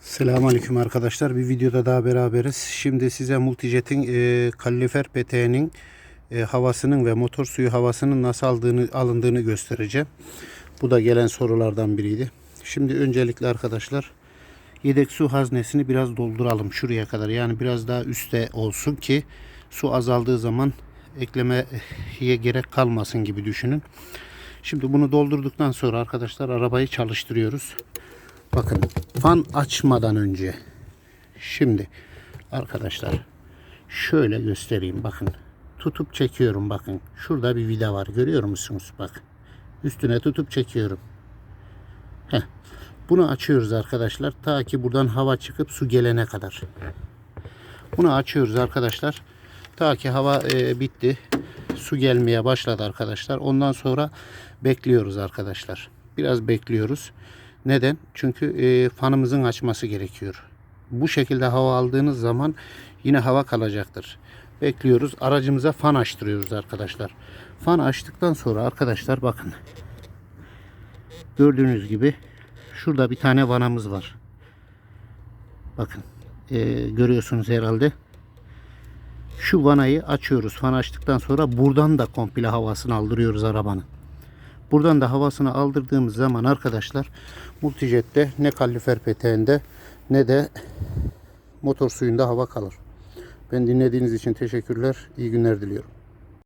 Selamünaleyküm arkadaşlar. Bir videoda daha beraberiz. Şimdi size Multijet'in e, kalorifer peteğinin e, havasının ve motor suyu havasının nasıl aldığını, alındığını göstereceğim. Bu da gelen sorulardan biriydi. Şimdi öncelikle arkadaşlar yedek su haznesini biraz dolduralım şuraya kadar. Yani biraz daha üstte olsun ki su azaldığı zaman eklemeye gerek kalmasın gibi düşünün. Şimdi bunu doldurduktan sonra arkadaşlar arabayı çalıştırıyoruz. Bakın fan açmadan önce şimdi arkadaşlar şöyle göstereyim bakın. Tutup çekiyorum bakın. Şurada bir vida var görüyor musunuz? Bak üstüne tutup çekiyorum. Heh. bunu açıyoruz arkadaşlar ta ki buradan hava çıkıp su gelene kadar. Bunu açıyoruz arkadaşlar ta ki hava e, bitti su gelmeye başladı arkadaşlar. Ondan sonra bekliyoruz arkadaşlar. Biraz bekliyoruz neden? Çünkü e, fanımızın açması gerekiyor. Bu şekilde hava aldığınız zaman yine hava kalacaktır. Bekliyoruz. Aracımıza fan açtırıyoruz arkadaşlar. Fan açtıktan sonra arkadaşlar bakın. Gördüğünüz gibi şurada bir tane vanamız var. Bakın. e, görüyorsunuz herhalde. Şu vanayı açıyoruz. Fan açtıktan sonra buradan da komple havasını aldırıyoruz arabanın. Buradan da havasını aldırdığımız zaman arkadaşlar Multijet'te ne kalorifer peteğinde ne de motor suyunda hava kalır. Ben dinlediğiniz için teşekkürler. İyi günler diliyorum.